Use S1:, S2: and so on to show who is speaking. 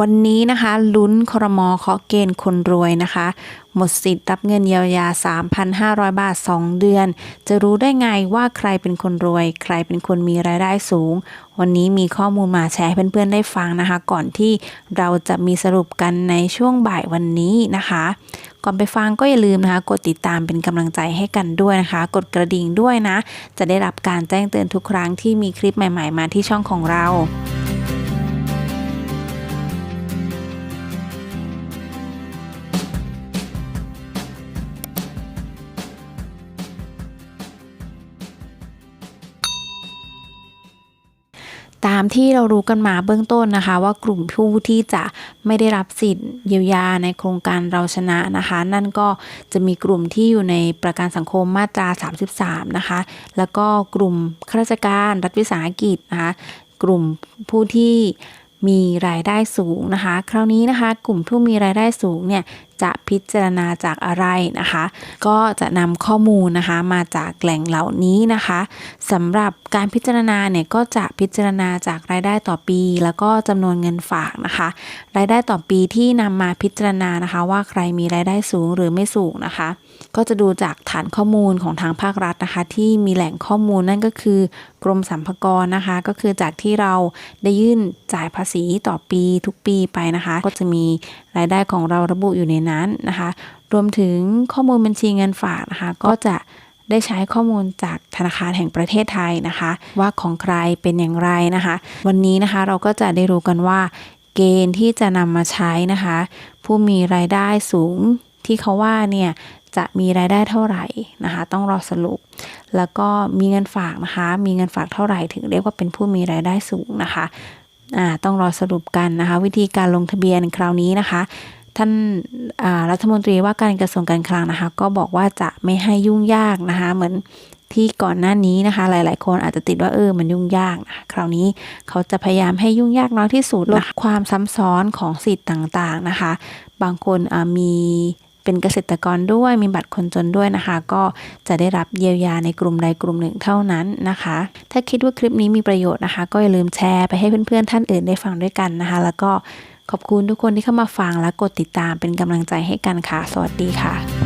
S1: วันนี้นะคะลุ้นครมเคาะเกณฑ์คนรวยนะคะ หมดสิทธิ์รับเงินเยียวยา 3,500 บาท 2 เดือน จะรู้ได้ไงว่าใครเป็นคนรวย ใครเป็นคนมีรายได้สูง วันนี้มีข้อมูลมาแชร์ให้เพื่อนๆได้ฟังนะคะ ก่อนที่เราจะมีสรุปกันในช่วงบ่ายวันนี้นะคะ ก่อนไปฟังก็อย่าลืมนะคะ กดติดตามเป็นกำลังใจให้กันด้วยนะคะ กดกระดิ่งด้วยนะ จะได้รับการแจ้งเตือนทุกครั้งที่มีคลิปใหม่ ๆ มาที่ช่องของเรา ตามที่เรารู้กันมาเบื้องต้นนะคะ ว่ากลุ่มผู้ที่จะไม่ได้รับสิทธิ์เยียวยาในโครงการเราชนะนะคะ นั่นก็จะมีกลุ่มที่อยู่ในประกันสังคมมาตรา 33 นะคะ แล้วก็กลุ่มข้าราชการรัฐวิสาหกิจนะคะ กลุ่มผู้ที่มีรายได้สูงนะคะ คราวนี้นะคะ กลุ่มผู้มีรายได้สูงเนี่ย จะพิจารณาจากอะไรนะคะ ก็จะนำข้อมูลนะคะมาจากแหล่งเหล่านี้นะคะสำหรับการพิจารณาเนี่ยก็จะพิจารณาจากรายได้ต่อปี แล้วก็จำนวนเงินฝากนะคะ รายได้ต่อปีที่นำมาพิจารณานะคะ ว่าใครมีรายได้สูงหรือไม่สูงนะคะ ก็จะดูจากฐานข้อมูลของทางภาครัฐนะคะ ที่มีแหล่งข้อมูลนั่นก็คือกรมสรรพากรนะคะ ก็คือจากที่เราได้ยื่นจ่ายภาษีต่อปีทุกปีไปนะคะ ก็จะมีรายได้ของเราระบุอยู่ในนั้นนะคะ รวมถึงข้อมูลบัญชีเงินฝากนะคะ ก็จะได้ใช้ข้อมูลจากธนาคารแห่งประเทศไทยนะคะ ว่าของใครเป็นอย่างไรนะคะ วันนี้นะคะเราก็จะได้รู้กันว่า เกณฑ์ที่จะนำมาใช้นะคะ ผู้มีรายได้สูงที่เขาว่าเนี่ยจะมีรายได้เท่าไหร่นะคะ ต้องรอสรุป แล้วก็มีเงินฝากนะคะ มีเงินฝากเท่าไหร่ถึงเรียกว่าเป็นผู้มีรายได้สูงนะคะต้องรอสรุปกันนะคะ วิธีการลงทะเบียนคราวนี้นะคะ ท่านรัฐมนตรีว่าการกระทรวงการคลังนะคะ ก็บอกว่าจะไม่ให้ยุ่งยากนะคะ เหมือนที่ก่อนหน้านี้นะคะ หลาย ๆ คนอาจจะติดว่าเออมันยุ่งยากนะคราวนี้เขาจะพยายามให้ยุ่งยากน้อยที่สุดลดความซ้ำซ้อนของสิทธิ์ต่าง ๆ นะคะ บางคนมีเป็นเกษตรกรด้วยมีบัตรคนจนด้วยนะคะ ก็จะได้รับเยียวยาในกลุ่มใดกลุ่มหนึ่งเท่านั้นนะคะ ถ้าคิดว่าคลิปนี้มีประโยชน์นะคะ ก็อย่าลืมแชร์ไปให้เพื่อน ๆ ท่านอื่นได้ฟังด้วยกันนะคะ แล้วก็ ขอบคุณทุกคนที่เข้ามาฟังและกดติดตามเป็นกำลังใจให้กันค่ะ สวัสดีค่ะ